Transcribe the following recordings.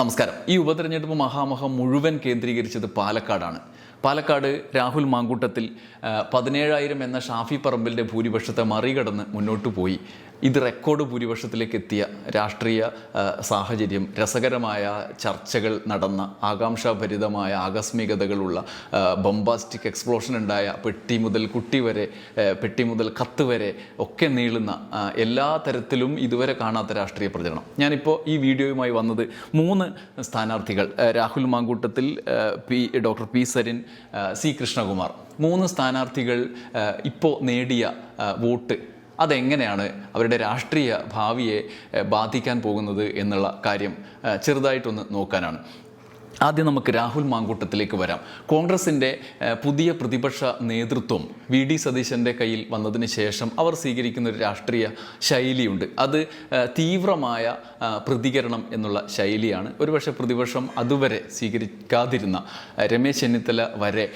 നമസ്കാരം. ഈ ഉപതെരഞ്ഞെടുപ്പ് മഹാമഹം മുഴുവൻ കേന്ദ്രീകരിച്ചത് പാലക്കാടാണ്. പാലക്കാട് രാഹുൽ മാങ്കൂട്ടത്തിൽ പതിനേഴായിരം എന്ന ഷാഫി പറമ്പിലിന്റെ ഭൂരിപക്ഷത്തെ മറികടന്ന് മുന്നോട്ട് പോയി. ഇത് റെക്കോർഡ് ഭൂരിപക്ഷത്തിലേക്ക് എത്തിയ രാഷ്ട്രീയ സാഹചര്യം രസകരമായ ചർച്ചകൾ നടന്ന ആകാംക്ഷാഭരിതമായ ആകസ്മികതകളുള്ള ബോംബാസ്റ്റിക് എക്സ്പ്ലോഷൻ ഉണ്ടായ പെട്ടി മുതൽ കുട്ടി വരെ പെട്ടി മുതൽ കത്ത് വരെ ഒക്കെ നീളുന്ന എല്ലാ തരത്തിലും ഇതുവരെ കാണാത്ത രാഷ്ട്രീയ പ്രചരണം. ഞാനിപ്പോൾ ഈ വീഡിയോയുമായി വന്നത് മൂന്ന് സ്ഥാനാർത്ഥികൾ Rahul Mamkootathil P doctor P Sarin C Krishnakumar. മൂന്ന് സ്ഥാനാർത്ഥികൾ ഇപ്പോൾ നേടിയ വോട്ട് അതെങ്ങനെയാണ് അവരുടെ രാഷ്ട്രീയ ഭാവിയെ ബാധിക്കാൻ പോകുന്നത് എന്നുള്ള കാര്യം ചെറുതായിട്ടൊന്ന് നോക്കാനാണ്. ആദ്യം നമുക്ക് രാഹുൽ മാങ്കൂട്ടത്തിലേക്ക് വരാം. കോൺഗ്രസിന്റെ പുതിയ പ്രതിപക്ഷ നേതൃത്വം വി ഡി സതീശന്റെ കയ്യിൽ വന്നതിന് ശേഷം അവർ സ്വീകരിക്കുന്ന ഒരു രാഷ്ട്രീയ ശൈലിയുണ്ട്. അത് തീവ്രമായ പ്രതികരണം എന്നുള്ള ശൈലിയാണ്. ഒരുപക്ഷെ പ്രതിപക്ഷം അതുവരെ സ്വീകരിക്കാതിരുന്ന രമേശ് ചെന്നിത്തല വരെ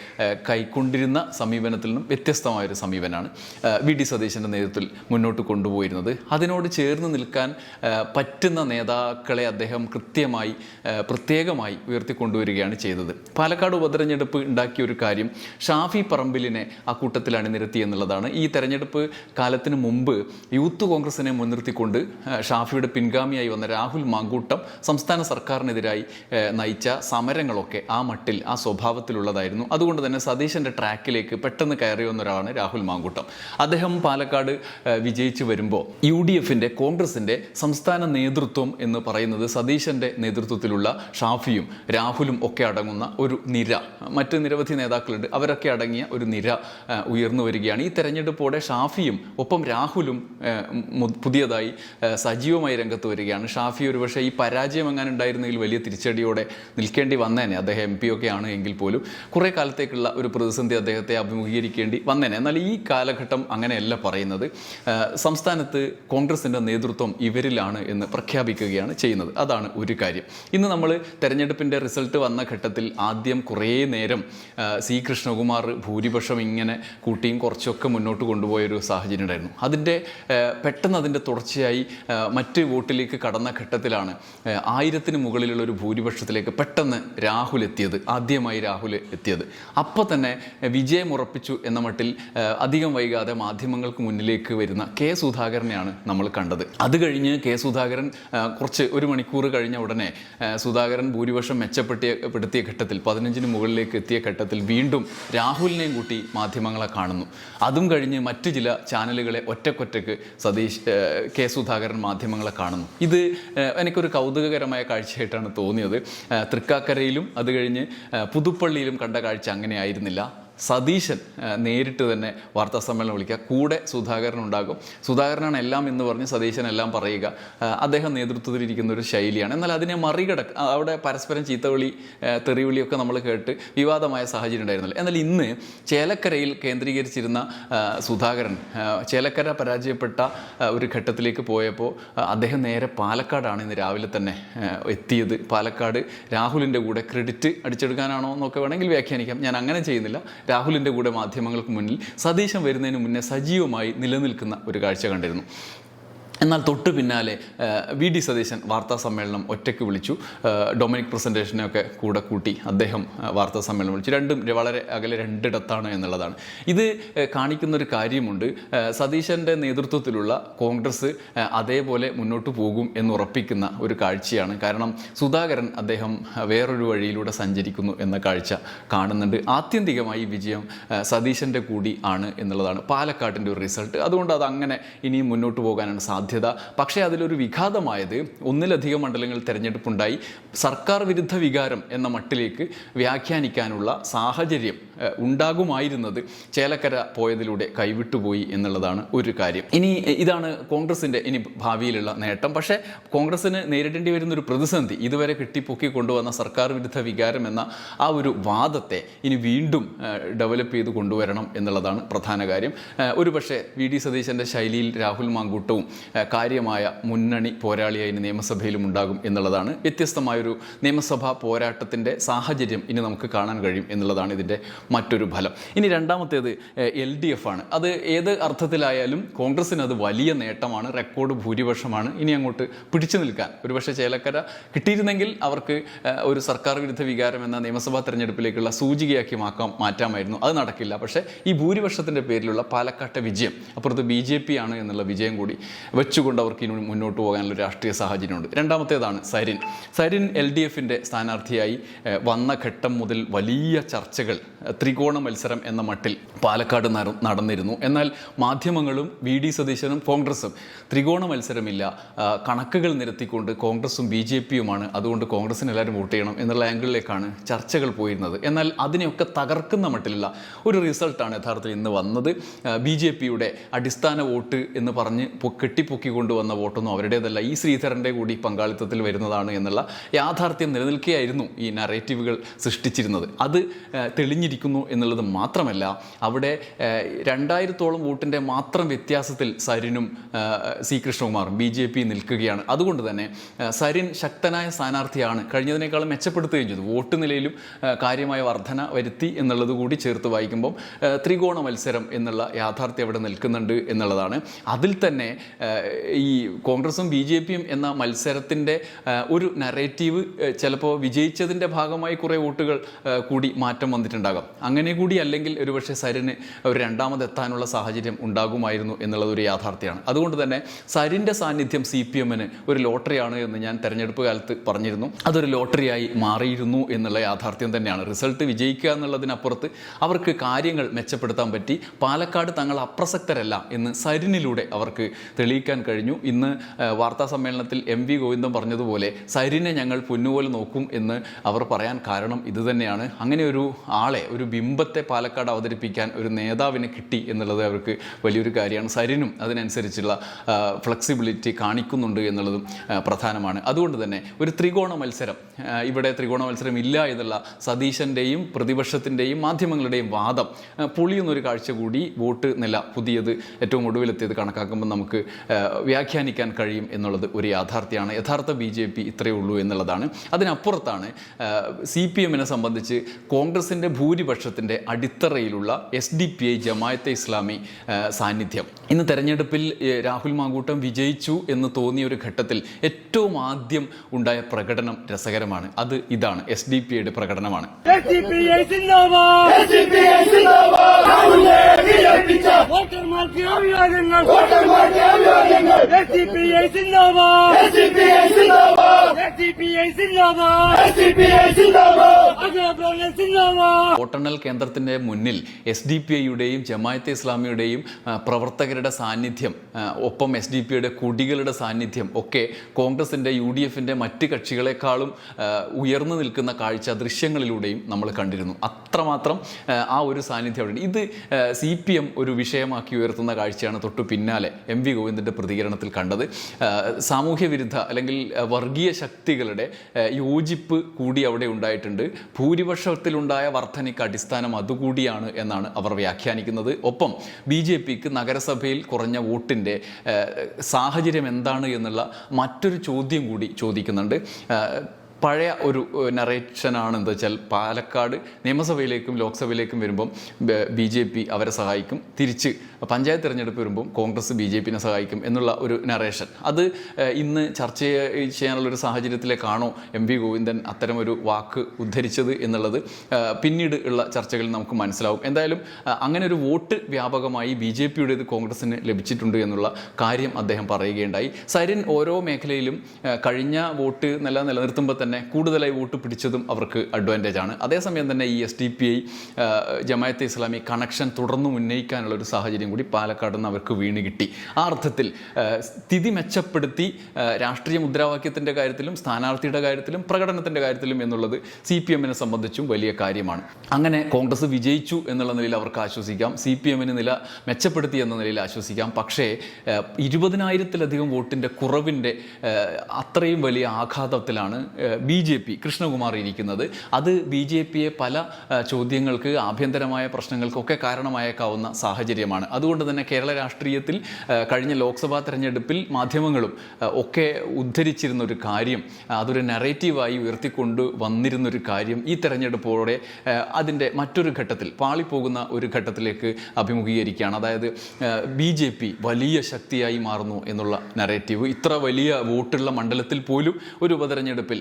കൈക്കൊണ്ടിരുന്ന സമീപനത്തിൽ നിന്നും വ്യത്യസ്തമായൊരു സമീപനമാണ് വി ഡി സതീശന്റെ നേതൃത്വത്തിൽ മുന്നോട്ട് കൊണ്ടുപോയിരുന്നത്. അതിനോട് ചേർന്ന് നിൽക്കാൻ പറ്റുന്ന നേതാക്കളെ അദ്ദേഹം കൃത്യമായി പ്രത്യേകമായി പ്രത്യേകമായി ഉയർത്തിക്കൊണ്ടുവരികയാണ് ചെയ്തത്. പാലക്കാട് ഉപതെരഞ്ഞെടുപ്പ് ഉണ്ടാക്കിയ ഒരു കാര്യം ഷാഫി പറമ്പിലിനെ ആ കൂട്ടത്തിൽ അണിനിരത്തി എന്നുള്ളതാണ്. ഈ തെരഞ്ഞെടുപ്പ് കാലത്തിന് മുമ്പ് യൂത്ത് കോൺഗ്രസിനെ മുൻനിർത്തിക്കൊണ്ട് ഷാഫിയുടെ പിൻഗാമിയായി വന്ന രാഹുൽ മാങ്കൂട്ടം സംസ്ഥാന സർക്കാരിനെതിരായി നയിച്ച സമരങ്ങളൊക്കെ ആ മട്ടിൽ ആ സ്വഭാവത്തിലുള്ളതായിരുന്നു. അതുകൊണ്ട് തന്നെ സതീശന്റെ ട്രാക്കിലേക്ക് പെട്ടെന്ന് കയറി വന്ന ഒരാളാണ് രാഹുൽ മാങ്കൂട്ടം. അദ്ദേഹം പാലക്കാട് വിജയിച്ചു വരുമ്പോൾ യു ഡി എഫിന്റെ കോൺഗ്രസിന്റെ സംസ്ഥാന നേതൃത്വം എന്ന് പറയുന്നത് സതീശന്റെ നേതൃത്വത്തിലുള്ള ഷാഫിയും രാഹുലും ഒക്കെ അടങ്ങുന്ന ഒരു നിര മറ്റ് നിരവധി നേതാക്കളുണ്ട് അവരൊക്കെ അടങ്ങിയ ഒരു നിര ഉയർന്നു വരികയാണ്. ഈ തെരഞ്ഞെടുപ്പോടെ ഷാഫിയും ഒപ്പം രാഹുലും പുതിയതായി സജീവമായി രംഗത്ത് വരികയാണ്. ഷാഫി ഒരുപക്ഷെ ഈ പരാജയം എങ്ങാനുണ്ടായിരുന്നെങ്കിൽ വലിയ തിരിച്ചടിയോടെ നിൽക്കേണ്ടി വന്നേനെ. അദ്ദേഹം എം പി ഒക്കെ ആണ് എങ്കിൽ പോലും കുറേ കാലത്തേക്കുള്ള ഒരു പ്രതിസന്ധി അദ്ദേഹത്തെ അഭിമുഖീകരിക്കേണ്ടി വന്നേനെ. എന്നാൽ ഈ കാലഘട്ടം അങ്ങനെയല്ല പറയുന്നത്. സംസ്ഥാനത്ത് കോൺഗ്രസിന്റെ നേതൃത്വം ഇവരിലാണ് എന്ന് പ്രഖ്യാപിക്കുകയാണ് ചെയ്യുന്നത്. അതാണ് ഒരു കാര്യം. ഇന്ന് നമ്മൾ തെരഞ്ഞെടുപ്പിന്റെ റിസൾട്ട് വന്ന ഘട്ടത്തിൽ ആദ്യം കുറേ നേരം സി കൃഷ്ണകുമാർ ഭൂരിപക്ഷം ഇങ്ങനെ കൂട്ടിയും കുറച്ചൊക്കെ മുന്നോട്ട് കൊണ്ടുപോയൊരു സാഹചര്യം ഉണ്ടായിരുന്നു. അതിന്റെ പെട്ടെന്ന് അതിന്റെ തുടർച്ചയായി മറ്റ് വോട്ടിലേക്ക് കടന്ന ഘട്ടത്തിലാണ് ആയിരത്തിന് മുകളിലുള്ള ഒരു ഭൂരിപക്ഷത്തിലേക്ക് പെട്ടെന്ന് രാഹുൽ എത്തിയത് ആദ്യമായി രാഹുൽ എത്തിയത്. അപ്പോൾ തന്നെ വിജയം ഉറപ്പിച്ചു എന്ന മട്ടിൽ അധികം വൈകാതെ മാധ്യമങ്ങൾക്ക് മുന്നിലേക്ക് വരുന്ന കെ സുധാകരനെയാണ് നമ്മൾ കണ്ടത്. അത് കഴിഞ്ഞ് കെ സുധാകരൻ കുറച്ച് ഒരു മണിക്കൂർ കഴിഞ്ഞ ഉടനെ സുധാകരൻ ഭൂരിപക്ഷം മെച്ചപ്പെടുത്തിയ പെടുത്തിയ ഘട്ടത്തിൽ പതിനഞ്ചിന് മുകളിലേക്ക് എത്തിയ ഘട്ടത്തിൽ വീണ്ടും രാഹുലിനെയും കൂട്ടി മാധ്യമങ്ങളെ കാണുന്നു. അതും കഴിഞ്ഞ് മറ്റു ചില ചാനലുകളെ ഒറ്റക്കൊറ്റക്ക് സതീഷ് കെ സുധാകരൻ മാധ്യമങ്ങളെ കാണുന്നു. ഇത് എനിക്കൊരു കൗതുകകരമായ കാഴ്ചയായിട്ടാണ് തോന്നിയത്. തൃക്കാക്കരയിലും അത് കഴിഞ്ഞ് പുതുപ്പള്ളിയിലും കണ്ട കാഴ്ച അങ്ങനെയായിരുന്നില്ല സതീശൻ നേരിട്ട് തന്നെ വാർത്താ സമ്മേളനം വിളിക്കുക. കൂടെ സുധാകരൻ ഉണ്ടാകും. സുധാകരനാണ് എല്ലാം എന്ന് പറഞ്ഞ് സതീശൻ എല്ലാം പറയുക. അദ്ദേഹം നേതൃത്വത്തിലിരിക്കുന്ന ഒരു ശൈലിയാണ്. എന്നാൽ അതിനെ മറികടക്ക അവിടെ പരസ്പരം ചീത്തവിളി തെറിവിളിയൊക്കെ നമ്മൾ കേട്ട് വിവാദമായ സാഹചര്യം ഉണ്ടായിരുന്നില്ല. എന്നാൽ ഇന്ന് ചേലക്കരയിൽ കേന്ദ്രീകരിച്ചിരുന്ന സുധാകരൻ ചേലക്കര പരാജയപ്പെട്ട ഒരു ഘട്ടത്തിലേക്ക് പോയപ്പോൾ അദ്ദേഹം നേരെ പാലക്കാടാണ് ഇന്ന് രാവിലെ തന്നെ എത്തിയത്. പാലക്കാട് രാഹുലിന്റെ കൂടെ ക്രെഡിറ്റ് അടിച്ചെടുക്കാനാണോ എന്നൊക്കെ വേണമെങ്കിൽ വ്യാഖ്യാനിക്കാം. ഞാൻ അങ്ങനെ ചെയ്യുന്നില്ല. രാഹുലിന്റെ കൂടെ മാധ്യമങ്ങൾക്ക് മുന്നിൽ സതീശൻ വരുന്നതിന് മുന്നേ സജീവമായി നിലനിൽക്കുന്ന ഒരു കാഴ്ച കണ്ടിരുന്നു. എന്നാൽ തൊട്ട് പിന്നാലെ വി ഡി സതീശൻ വാർത്താ സമ്മേളനം ഒറ്റയ്ക്ക് വിളിച്ചു. ഡൊമിനിക് പ്രസന്റേഷനെയൊക്കെ കൂടെ കൂട്ടി അദ്ദേഹം വാർത്താ സമ്മേളനം വിളിച്ചു. രണ്ടും വളരെ അകലെ രണ്ടിടത്താണ് എന്നുള്ളതാണ്. ഇത് കാണിക്കുന്നൊരു കാര്യമുണ്ട്. സതീശന്റെ നേതൃത്വത്തിലുള്ള കോൺഗ്രസ് അതേപോലെ മുന്നോട്ട് പോകും എന്ന് ഉറപ്പിക്കുന്ന ഒരു കാഴ്ചയാണ്. കാരണം സുധാകരൻ അദ്ദേഹം വേറൊരു വഴിയിലൂടെ സഞ്ചരിക്കുന്നു എന്ന കാഴ്ച കാണുന്നുണ്ട്. ആത്യന്തികമായി വിജയം സതീശന്റെ കൂടി ആണ് എന്നുള്ളതാണ്. പാലക്കാട്ടിന്റെ ഒരു റിസൾട്ട്. അതുകൊണ്ട് അത് അങ്ങനെ ഇനിയും മുന്നോട്ട് പോകാനാണ് സാധ്യത പക്ഷേ അതിലൊരു വിഘാതമായത് ഒന്നിലധികം മണ്ഡലങ്ങളിൽ തെരഞ്ഞെടുപ്പുണ്ടായി. സർക്കാർ വിരുദ്ധ വികാരം എന്ന മട്ടിലേക്ക് വ്യാഖ്യാനിക്കാനുള്ള സാഹചര്യം ഉണ്ടാകുമായിരുന്നത് ചേലക്കര പോയതിലൂടെ കൈവിട്ടുപോയി എന്നുള്ളതാണ് ഒരു കാര്യം. ഇനി ഇതാണ് കോൺഗ്രസിന്റെ ഇനി ഭാവിയിലുള്ള നേട്ടം. പക്ഷേ കോൺഗ്രസ്സിന് നേരിടേണ്ടി വരുന്ന ഒരു പ്രതിസന്ധി ഇതുവരെ കെട്ടിപ്പൊക്കി കൊണ്ടുവന്ന സർക്കാർ വിരുദ്ധ വികാരം എന്ന ആ ഒരു വാദത്തെ ഇനി വീണ്ടും ഡെവലപ്പ് ചെയ്ത് കൊണ്ടുവരണം എന്നുള്ളതാണ് പ്രധാന കാര്യം. ഒരുപക്ഷെ വി ഡി സതീശന്റെ ശൈലിയിൽ രാഹുൽ മാങ്കൂട്ടവും കാര്യമായ മുന്നണി പോരാളിയായി ഇനി നിയമസഭയിലും ഉണ്ടാകും എന്നുള്ളതാണ് വ്യത്യസ്തമായൊരു നിയമസഭാ പോരാട്ടത്തിന്റെ സാഹചര്യം ഇനി നമുക്ക് കാണാൻ കഴിയും എന്നുള്ളതാണ് ഇതിന്റെ മറ്റൊരു ഫലം. ഇനി രണ്ടാമത്തേത് എൽ ഡി എഫ് ആണ്. അത് ഏത് അർത്ഥത്തിലായാലും കോൺഗ്രസ്സിന് അത് വലിയ നേട്ടമാണ് റെക്കോർഡ് ഭൂരിപക്ഷമാണ്. ഇനി അങ്ങോട്ട് പിടിച്ചു നിൽക്കാൻ. ഒരുപക്ഷെ ചേലക്കര കിട്ടിയിരുന്നെങ്കിൽ അവർക്ക് ഒരു സർക്കാർ വിരുദ്ധ വികാരം എന്ന നിയമസഭാ തെരഞ്ഞെടുപ്പിലേക്കുള്ള സൂചികയാക്കി മാക്കാം മാറ്റാമായിരുന്നു. അത് നടക്കില്ല. പക്ഷേ ഈ ഭൂരിപക്ഷത്തിന്റെ പേരിലുള്ള പാലക്കാട്ടെ വിജയം അപ്പുറത്ത് ബി ജെ പി ആണ് എന്നുള്ള വിജയം കൂടി വെച്ചുകൊണ്ട് അവർക്ക് ഇനി മുന്നോട്ട് പോകാനുള്ള രാഷ്ട്രീയ സാഹചര്യമുണ്ട്. രണ്ടാമത്തേതാണ് സരിൻ. സരിൻ എൽ ഡി എഫിന്റെ സ്ഥാനാർത്ഥിയായി വന്ന ഘട്ടം മുതൽ വലിയ ചർച്ചകൾ ത്രികോണ മത്സരം എന്ന മട്ടിൽ പാലക്കാട് നടന്നിരുന്നു. എന്നാൽ മാധ്യമങ്ങളും വി ഡി സതീശനും കോൺഗ്രസും ത്രികോണ മത്സരമില്ല. കണക്കുകൾ നിരത്തിക്കൊണ്ട് കോൺഗ്രസും ബി ജെ പിയുമാണ്. അതുകൊണ്ട് കോൺഗ്രസിന് എല്ലാവരും വോട്ട് ചെയ്യണം എന്നുള്ള ആംഗിളിലേക്കാണ് ചർച്ചകൾ പോയിരുന്നത്. എന്നാൽ അതിനെയൊക്കെ തകർക്കുന്ന മട്ടിലുള്ള ഒരു റിസൾട്ടാണ് യഥാർത്ഥത്തിൽ ഇന്ന് വന്നത്. ബി ജെ പിയുടെ അടിസ്ഥാന വോട്ട് എന്ന് പറഞ്ഞ് പൊ- കെട്ടിപ്പൊക്കിക്കൊണ്ടുവന്ന വോട്ടൊന്നും അവരുടേതല്ല. ഈ ശ്രീധരന്റെ കൂടി പങ്കാളിത്തത്തിൽ വരുന്നതാണ് എന്നുള്ള യാഥാർത്ഥ്യം നിലനിൽക്കുകയായിരുന്നു ഈ നറേറ്റീവുകൾ സൃഷ്ടിച്ചിരുന്നത്. അത് തെളിഞ്ഞിരിക്കുന്നു എന്നുള്ളത് മാത്രമല്ല അവിടെ രണ്ടായിരത്തോളം വോട്ടിന്റെ മാത്രം വ്യത്യാസത്തിൽ സരിനും സി കൃഷ്ണകുമാറും ബി ജെ പി നിൽക്കുകയാണ്. അതുകൊണ്ട് തന്നെ സരിൻ ശക്തനായ സ്ഥാനാർത്ഥിയാണ്. കഴിഞ്ഞതിനേക്കാളും മെച്ചപ്പെടുത്തുകയും ചെയ്തു. വോട്ട് നിലയിലും കാര്യമായ വർധന വരുത്തി എന്നുള്ളത് കൂടി ചേർത്ത് വായിക്കുമ്പം ത്രികോണ മത്സരം എന്നുള്ള യാഥാർത്ഥ്യം അവിടെ നിൽക്കുന്നുണ്ട് എന്നുള്ളതാണ്. അതിൽ തന്നെ ഈ കോൺഗ്രസും ബി ജെ പിയും എന്ന മത്സരത്തിന്റെ ഒരു നറേറ്റീവ് ചിലപ്പോൾ വിജയിച്ചതിന്റെ ഭാഗമായി കുറേ വോട്ടുകൾ കൂടി മാറ്റം വന്നിട്ടുണ്ടാകാം. അങ്ങനെ കൂടി അല്ലെങ്കിൽ ഒരുപക്ഷെ സരിന് ഒരു രണ്ടാമതെത്താനുള്ള സാഹചര്യം ഉണ്ടാകുമായിരുന്നു എന്നുള്ളത് ഒരു യാഥാർത്ഥ്യമാണ്. അതുകൊണ്ട് തന്നെ സരിന്റെ സാന്നിധ്യം സി പി എമ്മിന് ഒരു ലോട്ടറിയാണ് എന്ന് ഞാൻ തെരഞ്ഞെടുപ്പ് കാലത്ത് പറഞ്ഞിരുന്നു. അതൊരു ലോട്ടറിയായി മാറിയിരുന്നു എന്നുള്ള യാഥാർത്ഥ്യം തന്നെയാണ്. റിസൾട്ട് വിജയിക്കുക എന്നുള്ളതിനപ്പുറത്ത് അവർക്ക് കാര്യങ്ങൾ മെച്ചപ്പെടുത്താൻ പറ്റി. പാലക്കാട് തങ്ങൾ അപ്രസക്തരല്ല എന്ന് സരിനിലൂടെ അവർക്ക് തെളിയിക്കാൻ കഴിഞ്ഞു. ഇന്ന് വാർത്താ സമ്മേളനത്തിൽ എം വി ഗോവിന്ദൻ പറഞ്ഞതുപോലെ സരിനെ ഞങ്ങൾ പൊന്നുപോലെ നോക്കും എന്ന് അവർ പറയാൻ കാരണം ഇതുതന്നെയാണ് അങ്ങനെ ഒരു ആളെ ഒരു ബിംബത്തെ പാലക്കാട് അവതരിപ്പിക്കാൻ ഒരു നേതാവിനെ കിട്ടി എന്നുള്ളത് അവർക്ക് വലിയൊരു കാര്യമാണ്. സരിനും അതിനനുസരിച്ചുള്ള ഫ്ലെക്സിബിലിറ്റി കാണിക്കുന്നുണ്ട് എന്നുള്ളതും പ്രധാനമാണ്. അതുകൊണ്ട് തന്നെ ഒരു ത്രികോണ മത്സരം ഇവിടെ ത്രികോണ മത്സരം ഇല്ല എന്നുള്ള സതീശന്റെയും പ്രതിപക്ഷത്തിന്റെയും മാധ്യമങ്ങളുടെയും വാദം പൊളിയുന്നൊരു കാഴ്ച കൂടി വോട്ട് നില പുതിയത് ഏറ്റവും ഒടുവിലെത്തിയത് കണക്കാക്കുമ്പോൾ നമുക്ക് വ്യാഖ്യാനിക്കാൻ കഴിയും എന്നുള്ളത് ഒരു യാഥാർത്ഥ്യമാണ്. യഥാർത്ഥ ബി ജെ പി ഇത്രയേ ഉള്ളൂ എന്നുള്ളതാണ്. അതിനപ്പുറത്താണ് സി പി എമ്മിനെ സംബന്ധിച്ച് കോൺഗ്രസിന്റെ ഭൂരിപക്ഷത്തിന്റെ അടിത്തറയിലുള്ള S D P I Jamaat e Islami സാന്നിധ്യം. ഇന്ന് തെരഞ്ഞെടുപ്പിൽ രാഹുൽ മാങ്കൂട്ടം വിജയിച്ചു എന്ന് തോന്നിയ ഒരു ഘട്ടത്തിൽ ഏറ്റവും ആദ്യം ഉണ്ടായ പ്രകടനം രസകരമാണ്. അത് ഇതാണ് എസ് ഡി പി ഐയുടെ പ്രകടനമാണ്. വോട്ടർമാർക്ക് അഭിവാദ്യങ്ങൾ! വോട്ടർമാർക്ക് അഭിവാദ്യങ്ങൾ! എസ്ഡിപിഐ സിന്ദാബാദ് എസ്ഡിപിഐ സിന്ദാബാദ് എസ്ഡിപിഐ സിന്ദാബാദ് എസ്ഡിപിഐ സിന്ദാബാദ് വോട്ടെണ്ണൽ കേന്ദ്രത്തിന്റെ മുന്നിൽ എസ് ഡി പി ഐയുടെയും ജമായത്തെ ഇസ്ലാമിയുടെയും പ്രവർത്തകരുടെ സാന്നിധ്യം ഒപ്പം എസ് ഡി പി ഐയുടെ കുടികളുടെ സാന്നിധ്യം ഒക്കെ കോൺഗ്രസിന്റെ യു ഡി എഫിന്റെ മറ്റ് കക്ഷികളെക്കാളും ഉയർന്നു നിൽക്കുന്ന കാഴ്ച ദൃശ്യങ്ങളിലൂടെയും നമ്മൾ കണ്ടിരുന്നു. അത്രമാത്രം ആ, ഒരു സാന്നിധ്യം അവിടെ. ഇത് സി പി എം ഒരു വിഷയമാക്കി ഉയർത്തുന്ന കാഴ്ചയാണ് തൊട്ടു പിന്നാലെ. എം വി ഗോവിന്ദന്റെ പ്രതികരണത്തിൽ കണ്ടത്. സാമൂഹ്യ വിരുദ്ധ അല്ലെങ്കിൽ വർഗീയ ശക്തികളുടെ യോജിപ്പ് കൂടി അവിടെ ഉണ്ടായിട്ടുണ്ട്. ഭൂരിപക്ഷത്തിലുണ്ടായ വർധനയ്ക്ക് അടിസ്ഥാനം അതുകൂടിയാണ് എന്നാണ് അവർ വ്യാഖ്യാനിക്കുന്നത്. ഒപ്പം ബി ജെ പിക്ക് നഗരസഭയിൽ കുറഞ്ഞ വോട്ടിന്റെ സാഹചര്യം എന്താണ് എന്നുള്ള മറ്റൊരു ചോദ്യം കൂടി ചോദിക്കുന്നുണ്ട്. പഴയ ഒരു നറേഷനാണ് എന്താ വെച്ചാൽ പാലക്കാട് നിയമസഭയിലേക്കും ലോക്സഭയിലേക്കും വരുമ്പം ബി ജെ പി അവരെ സഹായിക്കും. തിരിച്ച് പഞ്ചായത്ത് തിരഞ്ഞെടുപ്പ് വരുമ്പം കോൺഗ്രസ് ബി ജെ പിനെ സഹായിക്കും എന്നുള്ള ഒരു നറേഷൻ അത് ഇന്ന് ചർച്ച ചെയ്യ- ചെയ്യാനുള്ളൊരു സാഹചര്യത്തിലേക്കാണോ എം വി ഗോവിന്ദൻ അത്തരമൊരു വാക്ക് ഉദ്ധരിച്ചത് എന്നുള്ളത് പിന്നീട് ഉള്ള ചർച്ചകളിൽ നമുക്ക് മനസ്സിലാവും. എന്തായാലും അങ്ങനെ ഒരു വോട്ട് വ്യാപകമായി ബി ജെ പിയുടേത് കോൺഗ്രസിന് ലഭിച്ചിട്ടുണ്ട് എന്നുള്ള കാര്യം അദ്ദേഹം പറയുകയുണ്ടായി. സരിൻ ഓരോ മേഖലയിലും കഴിഞ്ഞ വോട്ട് നില നിലനിർത്തുമ്പോൾ തന്നെ കൂടുതലായി വോട്ട് പിടിച്ചതും അവർക്ക് അഡ്വാന്റേജ് ആണ്. അതേസമയം തന്നെ ഈ S D P I Jamaat e Islami connection തുടർന്നും ഉന്നയിക്കാനുള്ള ഒരു സാഹചര്യം കൂടി പാലക്കാട് നിന്ന് അവർക്ക് വീണ് കിട്ടി. ആ അർത്ഥത്തിൽ സ്ഥിതി മെച്ചപ്പെടുത്തി രാഷ്ട്രീയ മുദ്രാവാക്യത്തിന്റെ കാര്യത്തിലും സ്ഥാനാർത്ഥിയുടെ കാര്യത്തിലും പ്രകടനത്തിന്റെ കാര്യത്തിലും എന്നുള്ളത് സി പി എമ്മിനെ സംബന്ധിച്ചും വലിയ കാര്യമാണ്. അങ്ങനെ കോൺഗ്രസ് വിജയിച്ചു എന്നുള്ള നിലയിൽ അവർക്ക് ആശ്വസിക്കാം സി പി എമ്മിന് നില മെച്ചപ്പെടുത്തി എന്ന നിലയിൽ ആശ്വസിക്കാം. പക്ഷേ ഇരുപതിനായിരത്തിലധികം വോട്ടിന്റെ കുറവിന്റെ അത്രയും വലിയ ആഘാതത്തിലാണ് ബി ജെ പി കൃഷ്ണകുമാർ ഇരിക്കുന്നത്. അത് ബി ജെ പിയെ പല ചോദ്യങ്ങൾക്ക് ആഭ്യന്തരമായ പ്രശ്നങ്ങൾക്കൊക്കെ കാരണമായേക്കാവുന്ന സാഹചര്യമാണ്. അതുകൊണ്ട് തന്നെ കേരള രാഷ്ട്രീയത്തിൽ കഴിഞ്ഞ ലോക്സഭാ തെരഞ്ഞെടുപ്പിൽ മാധ്യമങ്ങളും ഒക്കെ ഉദ്ധരിച്ചിരുന്ന ഒരു കാര്യം അതൊരു നെറേറ്റീവായി ഉയർത്തിക്കൊണ്ട് വന്നിരുന്ന ഒരു കാര്യം ഈ തെരഞ്ഞെടുപ്പോടെ അതിന്റെ മറ്റൊരു ഘട്ടത്തിൽ പാളിപ്പോകുന്ന ഒരു ഘട്ടത്തിലേക്ക് അഭിമുഖീകരിക്കുകയാണ്. അതായത് ബി ജെ പി വലിയ ശക്തിയായി മാറുന്നു എന്നുള്ള നറേറ്റീവ് ഇത്ര വലിയ വോട്ടുള്ള മണ്ഡലത്തിൽ പോലും ഒരു ഉപതെരഞ്ഞെടുപ്പിൽ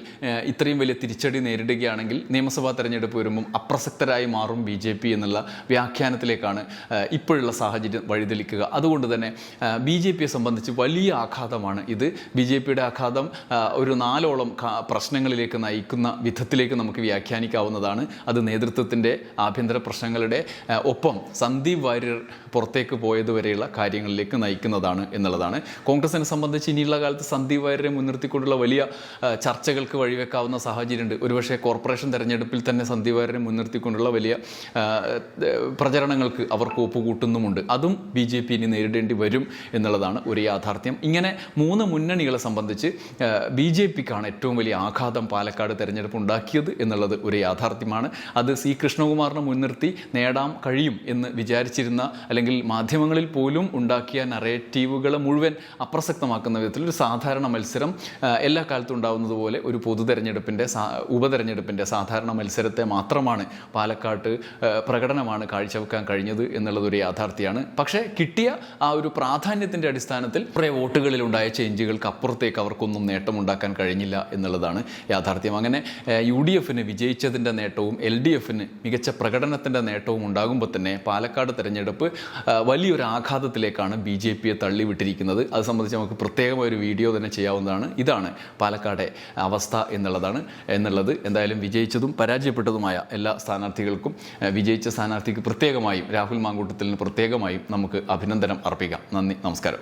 ഇത്രയും വലിയ തിരിച്ചടി നേരിടുകയാണെങ്കിൽ നിയമസഭാ തെരഞ്ഞെടുപ്പ് വരുമ്പം അപ്രസക്തരായി മാറും ബി ജെ പി എന്നുള്ള വ്യാഖ്യാനത്തിലേക്കാണ് ഇപ്പോഴുള്ള സാഹചര്യം വഴിതെളിക്കുക. അതുകൊണ്ട് തന്നെ ബി ജെ പിയെ സംബന്ധിച്ച് വലിയ ആഘാതമാണ് ഇത്. ബി ജെ പിയുടെ ആഘാതം ഒരു നാലോളം പ്രശ്നങ്ങളിലേക്ക് നയിക്കുന്ന വിധത്തിലേക്ക് നമുക്ക് വ്യാഖ്യാനിക്കാവുന്നതാണ്. അത് നേതൃത്വത്തിന്റെ ആഭ്യന്തര പ്രശ്നങ്ങളുടെ ഒപ്പം സന്ദീപ് വാര്യർ പുറത്തേക്ക് പോയതുവരെയുള്ള കാര്യങ്ങളിലേക്ക് നയിക്കുന്നതാണ് എന്നുള്ളതാണ്. കോൺഗ്രസിനെ സംബന്ധിച്ച് ഇനിയുള്ള കാലത്ത് സന്ദീപ് വാര്യരെ മുൻനിർത്തിക്കൊണ്ടുള്ള വലിയ ചർച്ചകൾക്ക് വഴിവെക്കാവുന്ന സാഹചര്യമുണ്ട്. ഒരുപക്ഷെ കോർപ്പറേഷൻ തെരഞ്ഞെടുപ്പിൽ തന്നെ സന്ദീപ് വാര്യരെ മുൻനിർത്തിക്കൊണ്ടുള്ള വലിയ പ്രചരണങ്ങൾക്ക് അവർക്ക് കോപ്പുകൂട്ടുന്നുമുണ്ട് അതും ബി ജെ പി ഇനി നേരിടേണ്ടി വരും എന്നുള്ളതാണ് ഒരു യാഥാർത്ഥ്യം. ഇങ്ങനെ മൂന്ന് മുന്നണികളെ സംബന്ധിച്ച് ബി ജെ പിക്കാണ് ഏറ്റവും വലിയ ആഘാതം പാലക്കാട് തെരഞ്ഞെടുപ്പ് ഉണ്ടാക്കിയത് എന്നുള്ളത് ഒരു യാഥാർത്ഥ്യമാണ്. അത് സി കൃഷ്ണകുമാറിനെ മുൻനിർത്തി നേടാം കഴിയും എന്ന് വിചാരിച്ചിരുന്ന അല്ലെങ്കിൽ മാധ്യമങ്ങളിൽ പോലും ഉണ്ടാക്കിയ നറേറ്റീവുകളെ മുഴുവൻ അപ്രസക്തമാക്കുന്ന വിധത്തിൽ ഒരു സാധാരണ മത്സരം എല്ലാ കാലത്തും ഉണ്ടാകുന്നത് പോലെ ഒരു പൊതു തെരഞ്ഞെടുപ്പിന്റെ ഉപതെരഞ്ഞെടുപ്പിന്റെ സാധാരണ മത്സരത്തെ മാത്രമാണ് പാലക്കാട്ട് പ്രകടനമാണ് കാഴ്ചവെക്കാൻ കഴിഞ്ഞത് എന്നുള്ളതൊരു യാഥാർത്ഥ്യമാണ് പക്ഷേ കിട്ടിയ ആ ഒരു പ്രാധാന്യത്തിന്റെ അടിസ്ഥാനത്തിൽ കുറേ വോട്ടുകളിലുണ്ടായ ചേഞ്ചുകൾക്ക് അപ്പുറത്തേക്ക് അവർക്കൊന്നും നേട്ടമുണ്ടാക്കാൻ കഴിഞ്ഞില്ല എന്നുള്ളതാണ് യാഥാർത്ഥ്യം. അങ്ങനെ യു ഡി എഫിന് വിജയിച്ചതിന്റെ നേട്ടവും എൽ ഡി എഫിന് മികച്ച പ്രകടനത്തിന്റെ നേട്ടവും ഉണ്ടാകുമ്പോൾ തന്നെ പാലക്കാട് തെരഞ്ഞെടുപ്പ് വലിയൊരു ആഘാതത്തിലേക്കാണ് ബി ജെ പിയെ തള്ളിവിട്ടിരിക്കുന്നത്. അത് സംബന്ധിച്ച് നമുക്ക് പ്രത്യേകമായ ഒരു വീഡിയോ തന്നെ ചെയ്യാവുന്നതാണ്. ഇതാണ് പാലക്കാടെ അവസ്ഥ എന്നുള്ളതാണ് എന്നുള്ളത്. എന്തായാലും വിജയിച്ചതും പരാജയപ്പെട്ടതുമായ എല്ലാ സ്ഥാനാർത്ഥികൾക്കും വിജയിച്ച സ്ഥാനാർത്ഥിക്ക് പ്രത്യേകമായും രാഹുൽ മാങ്കൂട്ടത്തിന് പ്രത്യേകമായും നമുക്ക് അഭിനന്ദനം അർപ്പിക്കാം. നന്ദി. നമസ്കാരം.